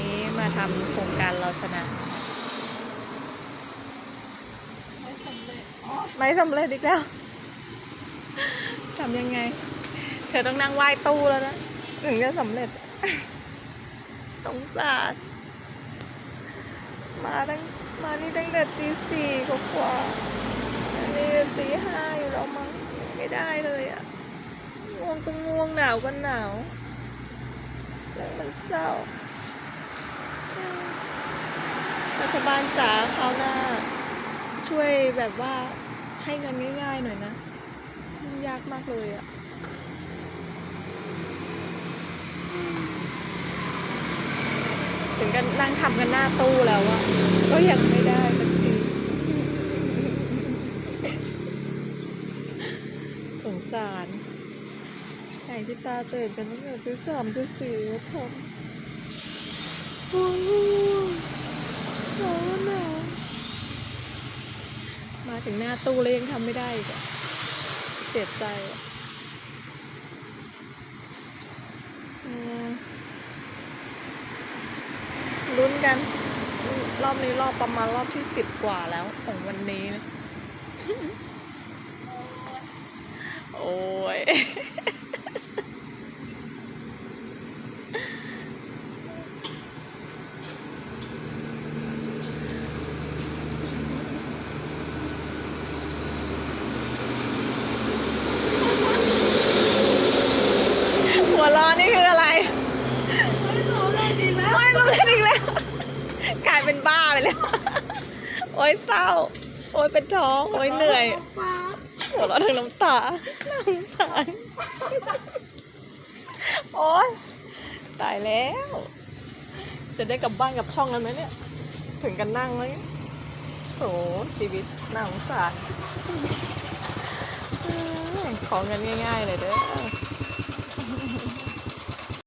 นี้มาทำโครงการเราชนะไม่สำเร็จอ๋อไม่สำเร็จอีกแล้วทำยังไง เธอต้องนั่งไหว้ตู้แล้วนะ ถึงจะสำเร็จสงสารมาตั้งมานี่ตั้งแต่ตีสี่กว่าๆอันนี่ตีห้าอยู่แล้วมั้งไม่ได้เลยอะง่วงก็ง่วงหนาวก็หนาวแล้วมันเศร้ารั ฐบาลจ๋าคราวหน้า ช่วยแบบว่าให้เงินง่ายๆหน่อยนะมันยากมากเลยอะถึงกันนั่งทำกันหน้าตู้แล้วอะก็ยังไม่ได้สักทีสงสารไหนที่ตาตื่นกันตั้งแต่ที่สามที่สี่แล้วทำโอ้ยหนาวหนาว มาถึงหน้าตู้แล้วยังทำไม่ได้อีกเสียใจลุ้นกัน รอบนี้รอบประมาณรอบที่สิบกว่าแล้วของวันนี้นะโอ้ย หัวเร้อนนี่คืออะไร ไม่สำเร็จอีกแล้ว ไม่สำเร็จอีกแล้ว กลาย เป็นบ้าไปแล้ว โอ้ยเศร้า โอ้ยเป็นท้อง โอ้ยเหนื่อยหัวเราะถึงน้ำตาน่าสงสารโอ้ยตายแล้ว จะได้กลับบ้านกับช่องนั้นไหมเนี่ย ถึงกันนั่งไหมโถชีวิตน่าสงสารขอเงินง่าย ๆ เลยเด้อ